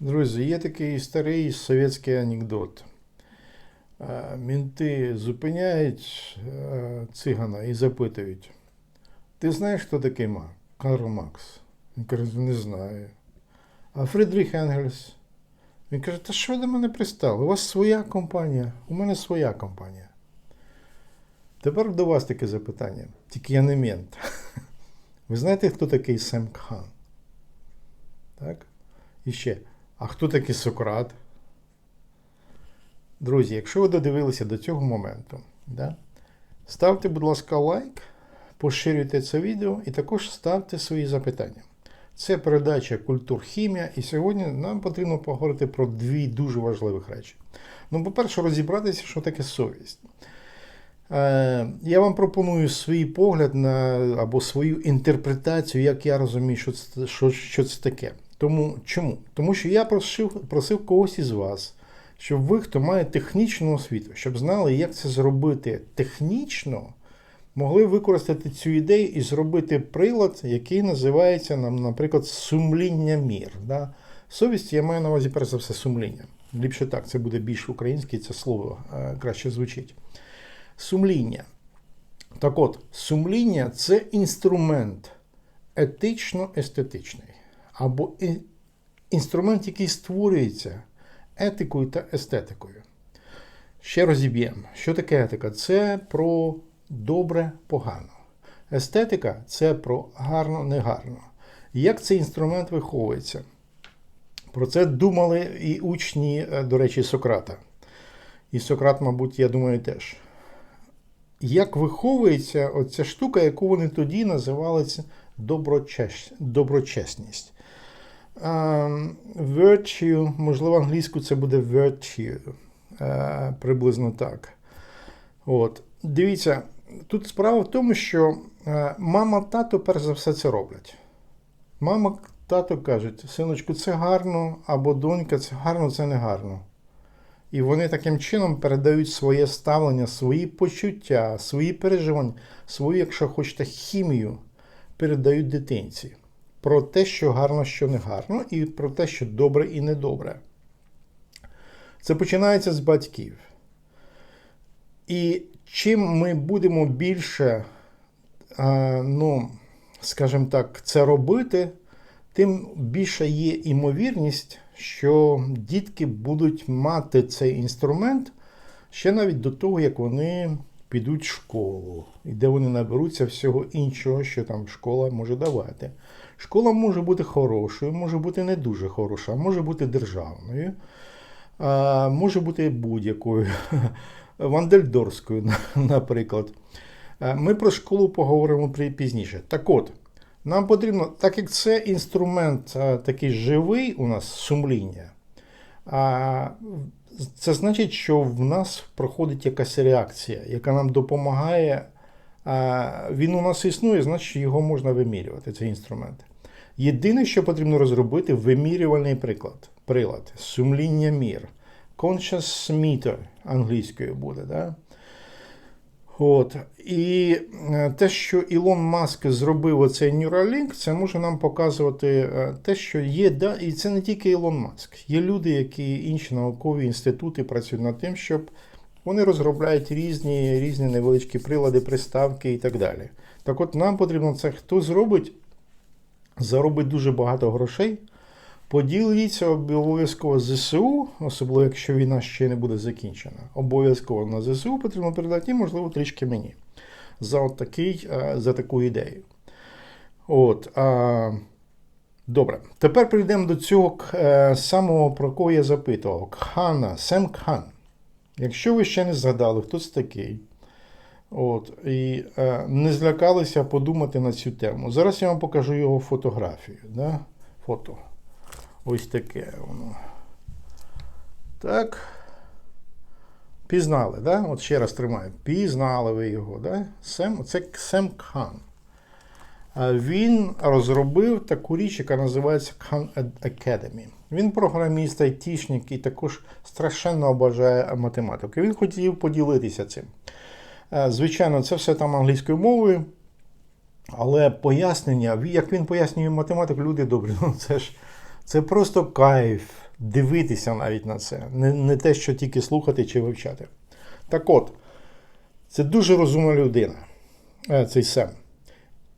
Друзі, є такий старий совєтський анекдот. Е, Мінти зупиняють е, цигана і запитують: Ти знаєш, хто такий Мак? Карл Макс. Він каже, не знаю. А Фридріх Енгельс? Він каже, та що ви до мене пристали? У вас своя компанія, у мене своя компанія. Тепер до вас таке запитання. Тільки я не мент. Ви знаєте, хто такий Сем Кхан? Так? І ще. А хто такий Сократ? Друзі, якщо ви додивилися до цього моменту, да, ставте, будь ласка, лайк, поширюйте це відео і також ставте свої запитання. Це передача Культур Хімія, і сьогодні нам потрібно поговорити про дві дуже важливих речі. Ну, по-перше, розібратися, що таке совість. Е, Я вам пропоную свій погляд на або свою інтерпретацію, як я розумію, що це, що, що це таке. Тому чому? Тому що я просив, просив когось із вас, щоб ви, хто має технічну освіту, щоб знали, як це зробити технічно, могли використати цю ідею і зробити прилад, який називається, нам, наприклад, сумління мір. Да? Совість я маю на увазі, перш за все, сумління. Ліпше так, це буде більш українське, це слово е, краще звучить. Сумління. Так от, сумління це інструмент етично-естетичний, або інструмент, який створюється етикою та естетикою. Ще розіб'ємо, що таке етика? Це про добре, погано. Естетика це про гарно, негарно. Як цей інструмент виховується? Про це думали і учні, е, до речі, Сократа. І Сократ, мабуть, я думаю, теж. Як виховується оця штука, яку вони тоді називали доброчес... доброчесність. Um, virtue, можливо, англійською це буде virtue. Е, приблизно так. От. Дивіться, тут справа в тому, що е, мама, тато, перш за все, це роблять. Мама, тато кажуть, синочку, це гарно, або донька, це гарно, це не гарно. І вони таким чином передають своє ставлення, свої почуття, свої переживання, свою, якщо хочете, хімію передають дитинці. Про те, що гарно, що не гарно, і про те, що добре і недобре. Це починається з батьків. І чим ми будемо більше, ну, скажімо так, це робити, тим більша є імовірність, що дітки будуть мати цей інструмент ще навіть до того, як вони підуть в школу, і де вони наберуться всього іншого, що там школа може давати. Школа може бути хорошою, може бути не дуже хороша, може бути державною, може бути будь-якою, вандельдорською, наприклад. Ми про школу поговоримо пізніше. Так от, нам потрібно, так як це інструмент такий живий у нас сумління, це значить, що в нас проходить якась реакція, яка нам допомагає. Він у нас існує, значить його можна вимірювати, цей інструмент. Єдине, що потрібно розробити, вимірювальний приклад, прилад, сумління мір. Conscious meter англійською буде. Да? От. І е, те, що Ілон Маск зробив оцей Neuralink, це може нам показувати е, те, що є, да, і це не тільки Ілон Маск. Є люди, які інші наукові інститути працюють над тим, щоб вони розробляють різні, різні невеличкі прилади, приставки і так далі. Так от нам потрібно це, хто зробить, заробить дуже багато грошей. Поділіться обов'язково з ЗСУ, особливо якщо війна ще не буде закінчена. Обов'язково на ЗСУ потрібно передати і, можливо, трішки мені за, от такий, е, за таку ідею. От, а, добре. Тепер прийдемо до цього е, самого, про кого я запитував. Кхана, Сем Кхан. Якщо ви ще не згадали, хто це такий, от, і е, не злякалися подумати на цю тему. Зараз я вам покажу його фотографію. Да? Фото. Ось таке воно. Так. Пізнали, да? От ще раз тримаю. Пізнали ви його, да? Сем, це Сем Кхан. Він розробив таку річ, яка називається Khan Academy. Він програміст, айтішник і також страшенно обажає математику. Він хотів поділитися цим. Е, Звичайно, це все там англійською мовою. Але пояснення, як він пояснює математику, люди добрі, ну це ж це просто кайф. дивитися навіть на це, не, не те, що тільки слухати чи вивчати. Так от, це дуже розумна людина, е, цей Сем.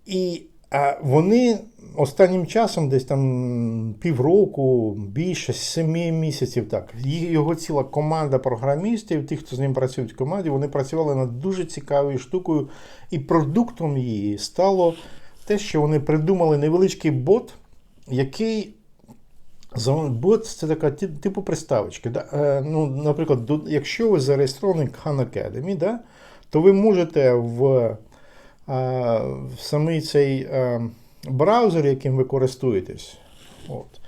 І е, вони останнім часом, десь там півроку, більше, семи місяців, так, його ціла команда програмістів, тих, хто з ним працюють в команді, вони працювали над дуже цікавою штукою, і продуктом її стало те, що вони придумали невеличкий бот, який Бот це така типу приставочки. Да? Е, ну, наприклад, якщо ви зареєстрований Khan Academy, да, то ви можете в самий цей е, браузер, яким ви користуєтесь, от,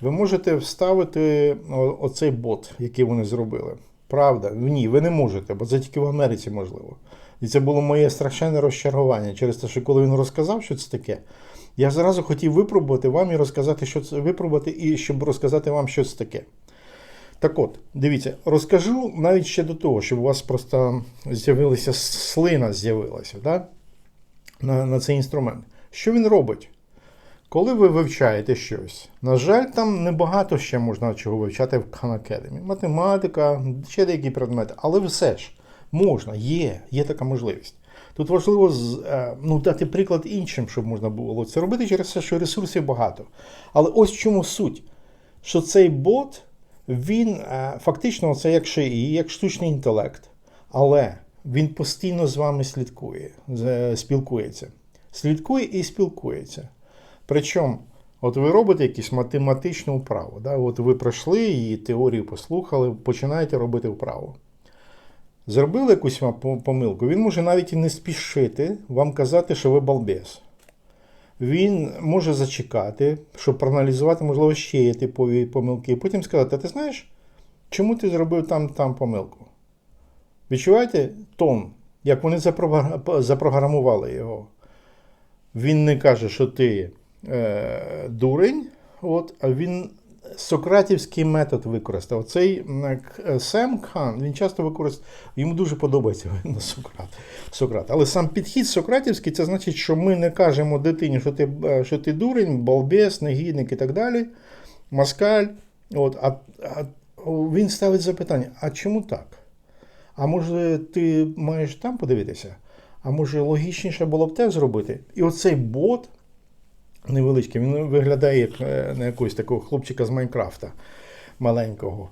ви можете вставити оцей бот, який вони зробили. Правда, ні, ви не можете, бо це тільки в Америці можливо. І це було моє страшенне розчарування через те, що коли він розказав, що це таке, я зразу хотів випробувати вам і розказати, що це випробувати, і щоб розказати вам, що це таке. Так от, дивіться, розкажу навіть ще до того, щоб у вас просто з'явилася слина з'явилася да? На, на цей інструмент. Що він робить? Коли ви вивчаєте щось, на жаль, там небагато ще можна чого вивчати в Khan Academy. Математика, ще деякі предмети, але все ж можна, є, є така можливість. Тут важливо е, ну, дати приклад іншим, щоб можна було це робити через те, що ресурсів багато. Але ось в чому суть, що цей бот, він е, фактично це як шиї, як штучний інтелект, але він постійно з вами слідкує, спілкується. Слідкує і спілкується. Причому, от ви робите якусь математичну вправу. Да? От ви пройшли її теорію, послухали, починаєте робити вправу. Зробили якусь помилку, він може навіть і не спішити вам казати, що ви балбес. Він може зачекати, щоб проаналізувати, можливо, ще є типові помилки, і потім сказати: а ти знаєш, чому ти зробив там там помилку? Відчуваєте тон, як вони запрограмували його? Він не каже, що ти е, дурень, от, а він сократівський метод використав. Цей Сем Кхан, він часто використовує, йому дуже подобається видно, Сократ. Сократ. Але сам підхід сократівський, це значить, що ми не кажемо дитині, що ти, е, що ти дурень, балбес, негідник і так далі, москаль. От, а, а він ставить запитання: а чому так? А може, ти маєш там подивитися? А може логічніше було б те зробити? І оцей бот невеличкий, він виглядає як е, на якогось такого хлопчика з Майнкрафта маленького.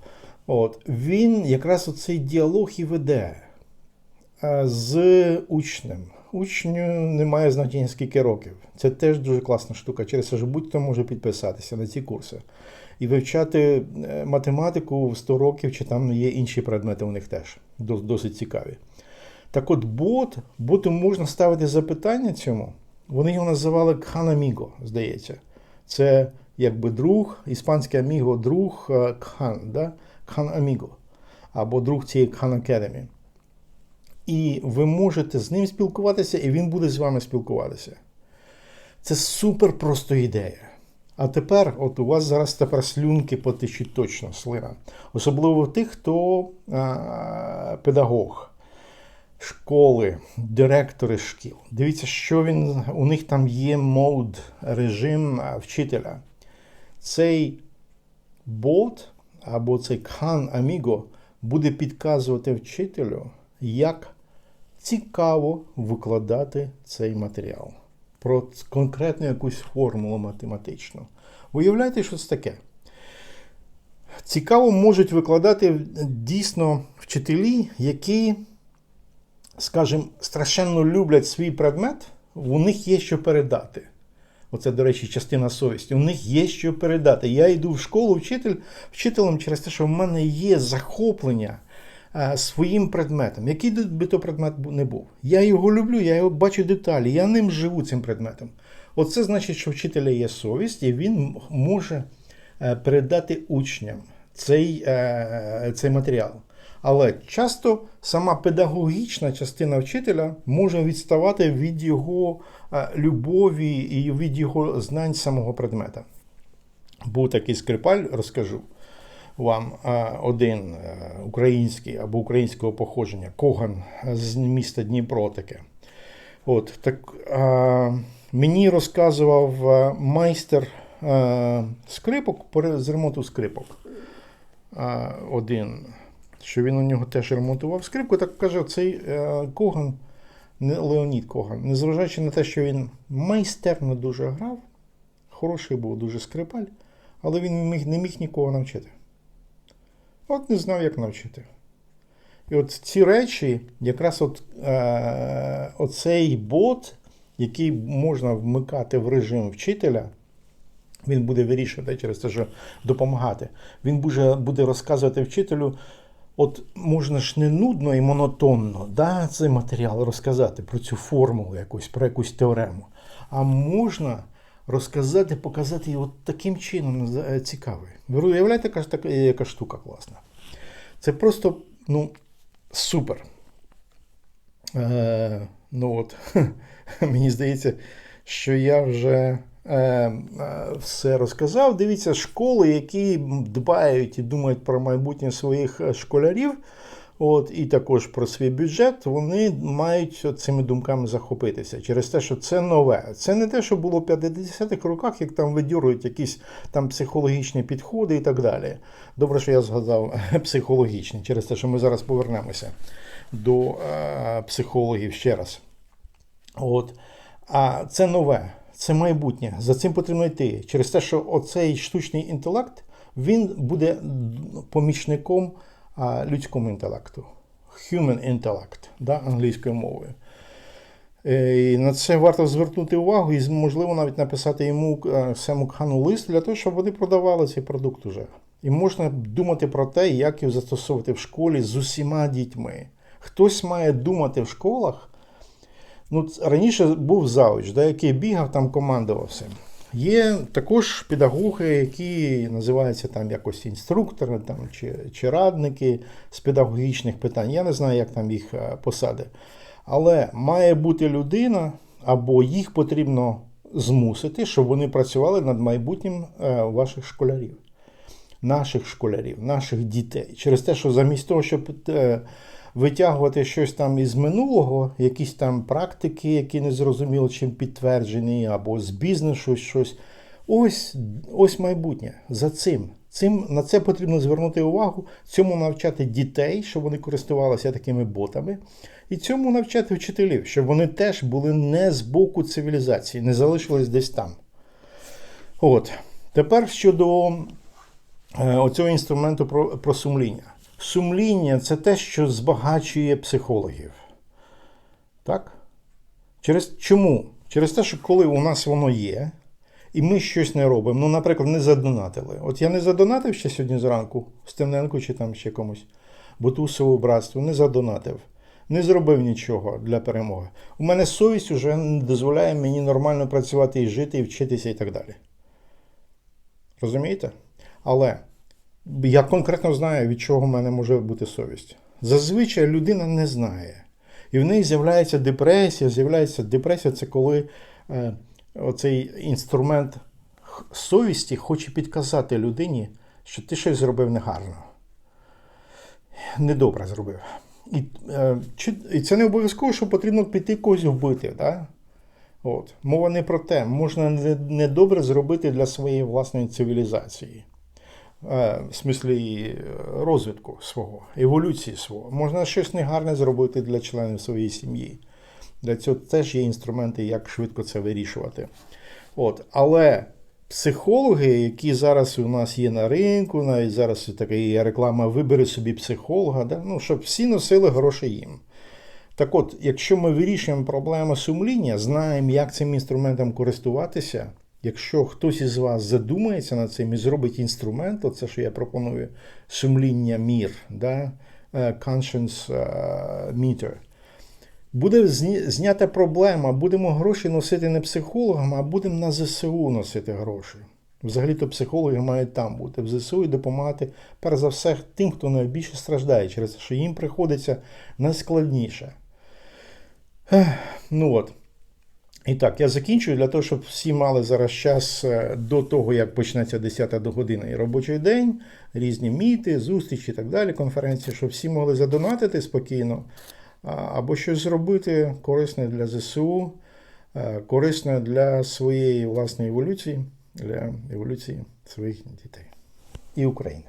От, він якраз оцей діалог і веде е, з учнем. Учню немає значення скільки років. Це теж дуже класна штука. Через це ж будь-хто може підписатися на ці курси. І вивчати е, математику в 100 років, чи там є інші предмети у них теж досить цікаві. Так от бот, боту можна ставити запитання цьому. Вони його називали Кхан Аміго, здається. Це якби друг, іспанське аміго, друг е, Кхан, да? Кхан Аміго, або друг цієї Кхан Academy. І ви можете з ним спілкуватися, і він буде з вами спілкуватися. Це супер просто ідея. А тепер, от у вас зараз тепер слюнки потечуть точно, слина. Особливо тих, хто а, педагог, школи, директори шкіл. Дивіться, що він. У них там є мод, режим вчителя. Цей бот або цей Khan Amigo буде підказувати вчителю, як цікаво викладати цей матеріал про конкретну якусь формулу математичну. Уявляєте, що це таке? Цікаво можуть викладати дійсно вчителі, які, скажімо, страшенно люблять свій предмет, у них є що передати. Оце, до речі, частина совісті. У них є що передати. Я йду в школу вчитель, вчителем через те, що в мене є захоплення е, своїм предметом. Який би то предмет не був. Я його люблю, я його бачу деталі, я ним живу цим предметом. Оце значить, що вчителя є совість, і він може е, передати учням цей, е, цей матеріал. Але часто сама педагогічна частина вчителя може відставати від його е, любові і від його знань самого предмета. Був такий скрипаль, розкажу вам е, один е, український або українського походження, Коган з міста Дніпро таке. От, так, е, мені розказував е, майстер е, скрипок, з ремонту скрипок. Е, один, що він у нього теж ремонтував скрипку, так каже, цей е, Коган, не Леонід Коган, незважаючи на те, що він майстерно дуже грав, хороший був дуже скрипаль, але він міг, не міг нікого навчити. От не знав, як навчити. І от ці речі, якраз от, е, оцей бот, який можна вмикати в режим вчителя, він буде вирішувати через те, що допомагати. Він буде, буде розказувати вчителю. От можна ж не нудно і монотонно да, цей матеріал розказати про цю формулу якусь, про якусь теорему. А можна розказати, показати його таким чином е, цікавий. Ви уявляєте, яка, така- яка штука класна? Це просто ну, супер. Е, ну от, мені здається, що я вже е, е, все розказав. Дивіться, школи, які дбають і думають про майбутнє своїх е, школярів, от, і також про свій бюджет, вони мають цими думками захопитися через те, що це нове. Це не те, що було в 50-х роках, як там видюрують якісь там психологічні підходи і так далі. Добре, що я згадав психологічні, через те, що ми зараз повернемося до е, психологів ще раз. От. А це нове, це майбутнє. За цим потрібно йти. Через те, що оцей штучний інтелект він буде помічником людському інтелекту. Human intellect, да, англійською мовою. Е, І на це варто звернути увагу і, можливо, навіть написати йому е, Сему Кхану лист для того, щоб вони продавали цей продукт уже. І можна думати про те, як його застосовувати в школі з усіма дітьми. Хтось має думати в школах. Ну, раніше був завуч, да, який бігав, там командував всім. Є також педагоги, які називаються там якось інструктори там, чи, чи радники з педагогічних питань. Я не знаю, як там їх е, посади. Але має бути людина, або їх потрібно змусити, щоб вони працювали над майбутнім е, ваших школярів, наших школярів, наших дітей. Через те, що замість того, щоб е, витягувати щось там із минулого, якісь там практики, які не зрозуміло чим підтверджені, або з бізнесу щось. Ось, ось майбутнє. За цим. Цим на це потрібно звернути увагу, цьому навчати дітей, щоб вони користувалися такими ботами, і цьому навчати вчителів, щоб вони теж були не з боку цивілізації, не залишились десь там. От. Тепер щодо оцього інструменту про, про сумління. Сумління це те, що збагачує психологів. Так? Через, чому? Через те, що коли у нас воно є, і ми щось не робимо, ну, наприклад, не задонатили. От я не задонатив ще сьогодні зранку, Стемненку чи там ще комусь, Бутусову братству, не задонатив, не зробив нічого для перемоги. У мене совість вже не дозволяє мені нормально працювати і жити, і вчитися і так далі. Розумієте? Але я конкретно знаю, від чого в мене може бути совість. Зазвичай людина не знає. І в неї з'являється депресія. З'являється депресія це коли е, оцей інструмент совісті хоче підказати людині, що ти щось зробив негарно. Недобре зробив. І, е, чи, і це не обов'язково, що потрібно піти когось вбити. Да? От. Мова не про те, можна недобре зробити для своєї власної цивілізації. Е, в смислі е, розвитку свого, еволюції свого. Можна щось негарне зробити для членів своєї сім'ї. Для цього теж є інструменти, як швидко це вирішувати. От. Але психологи, які зараз у нас є на ринку, навіть зараз така є реклама Вибери собі психолога, да? ну, щоб всі носили гроші їм. Так от, якщо ми вирішуємо проблему сумління, знаємо, як цим інструментом користуватися, якщо хтось із вас задумається над цим і зробить інструмент, оце, що я пропоную, сумління мір, да? е, conscience е, meter, буде знята проблема, будемо гроші носити не психологам, а будемо на ЗСУ носити гроші. Взагалі-то психологи мають там бути в ЗСУ і допомагати, перш за все, тим, хто найбільше страждає, через те, що їм приходиться найскладніше. Ну от. І так, я закінчую для того, щоб всі мали зараз час е, до того, як почнеться 10 до години і робочий день, різні міти, зустрічі і так далі, конференції, щоб всі могли задонатити спокійно або щось зробити корисне для ЗСУ, е, корисне для своєї власної еволюції. для еволюції своїх дітей і України.